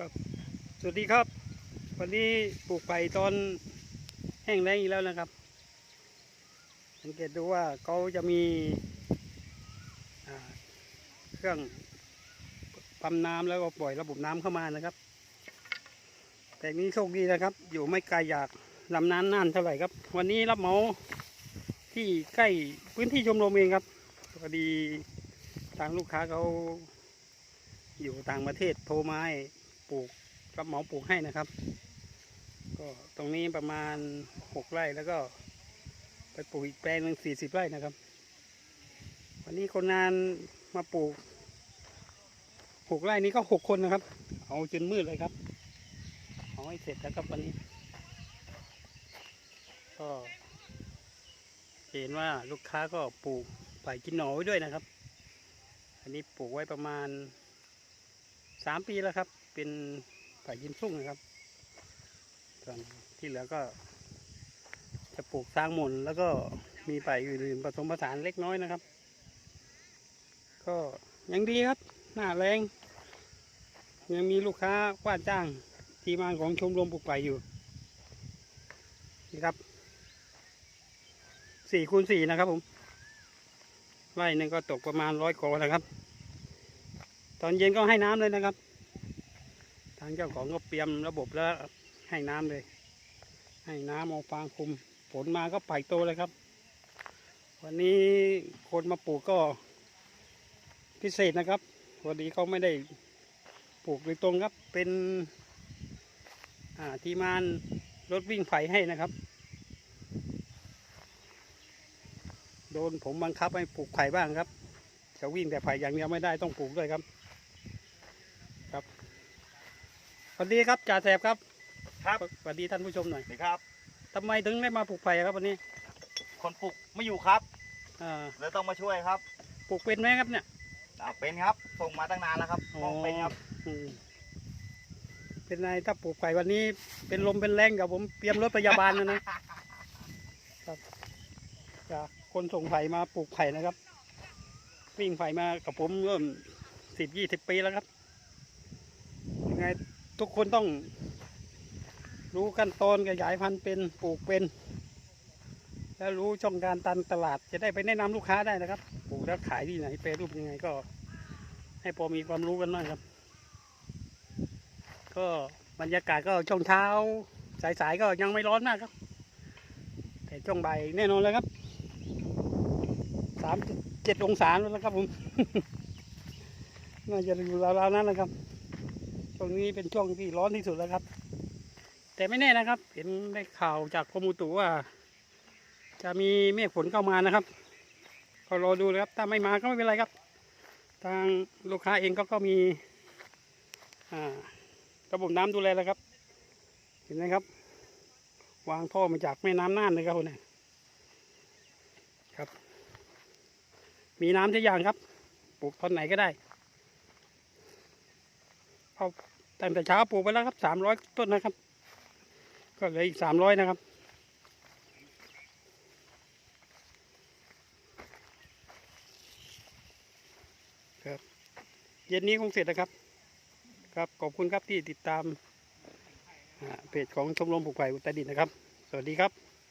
ครับ สวัสดีครับ วันนี้ปลูกไผ่ตอนแห้งแล้งอีกแล้วนะครับ สังเกตดูว่าเขาจะมีเครื่องปั๊มน้ำแล้วก็ปล่อยระบบน้ำเข้ามานะครับ แต่นี้โชคดีนะครับ อยู่ไม่ไกลจากลำน้ำน่านเท่าไหร่ครับ วันนี้รับเหมาที่ใกล้พื้นที่ชมรมเองครับพอดีทางลูกค้าเขาอยู่ต่างประเทศโทรมาให้ ปลูกรับเหมาปลูกให้นะครับ ก็ตรงนี้ประมาณหกไร่แล้วก็ ไปปลูกอีกแปลงหนึ่งสี่สิบไร่นะครับ วันนี้คนงานมาปลูกหกไร่นี้ก็หกคนนะครับ เอาจนมืดเลยครับเอาให้เสร็จแล้วครับวันนี้ ก็เห็นว่าลูกค้าก็ปลูกไผ่กินหนอไว้ด้วยนะครับ อันนี้ปลูกไว้ประมาณสามปีแล้วครับ เป็นไผ่ยินสุ่งนะครับ ส่วนที่เหลือก็ จะปลูกสร้างหมุนแล้วก็มีไผ่อื่นๆผสมผสานเล็กน้อยนะครับ ก็ยังดีครับ หน้าแรง ยังมีลูกค้าว่าจ้างทีมานของชมรมปลูกไผ่อยู่นี่ครับสี่คูณสี่นะครับผมไร่นึงก็ตกประมาณร้อยกว่านะครับ ตอนเย็นก็ให้น้ำเลยนะครับ ทางเจ้าของก็เตรียมระบบแล้วให้น้ำเลย ให้น้ำเอาฟางคุมฝนมาก็ไผ่โตเลยครับ วันนี้คนมาปลูกก็พิเศษนะครับวันนี้เขาไม่ได้ปลูกโดยตรงครับ เป็นทีมานรถวิ่งไผ่ให้นะครับ โดนผมบังคับให้ปลูกไผ่บ้างครับ จะวิ่งแต่ไผ่อย่างเดียวไม่ได้ต้องปลูกด้วยครับส วัสดีครับจ่าแสบครับ ครับสวัสดีท่านผู้ชมหน่อยสวัสดีครับทำไมถึงได้มาปลูกไผ่ครับวันนี้ คนปลูกไม่อยู่ครับอ่าเลยต้องมาช่วยครับปลูกเป็นไหมครับเนี่ยอ่าเป็นครับ ส่งมาตั้งนานแล้วครับอ๋อมองเป็นครับอืมเป็นไงถ้าปลูกไผ่วันนี้เป็นลมเป็นแรงกับผมเตรียมรถพยาบาลนะนะครับจากคนส่งไผ่มาปลูกไผ่นะครับ วิ่งไผ่มากับผมเริ่มสิบยี่สิบปีแล้วครับยังไง ทุกคนต้อง รู้ขั้นตอนขยายพันธุ์เป็นปลูกเป็น แล้วรู้ช่องการตันตลาด จะได้ไปแนะนำลูกค้าได้นะครับปลูกแล้วขายที่ไหนแปรรูปยังไงก็ ให้พอมีความรู้กันบ้างครับ ก็บรรยากาศก็ช่วงเช้า สายๆก็ยังไม่ร้อนมากครับ แต่ช่วงบ่ายแน่นอนเลยครับสามเจ็ดองศาแล้วนะครับผม น่าจะอยู่ราวๆนั้นนะครับ ช่วงนี้เป็นช่วงที่ร้อนที่สุดแล้วครับ แต่ไม่แน่นะครับ เห็นได้ข่าวจากกรมอุตุว่า จะมีเมฆฝนเข้ามานะครับ ก็รอดูเลยครับ ถ้าไม่มาก็ไม่เป็นไรครับ ทางลูกค้าเองก็ก็มีระบบน้ำดูแลแล้วครับ เห็นไหมครับ วางท่อมาจากแม่น้ำน่านเลยครับคุณเนี่ยครับ มีน้ำทุกอย่างครับ ปลูกต้นไหนก็ได้ เอาตั้งแต่เช้าปลูกไปแล้วครับสามร้อยต้นนะครับ ก็เหลืออีกสามร้อยนะครับเย็นนี้คงเสร็จนะครับ ครับขอบคุณครับที่ติดตามเพจของชมรมปลูกไผ่อุตรดิตถ์นะครับ สวัสดีครับ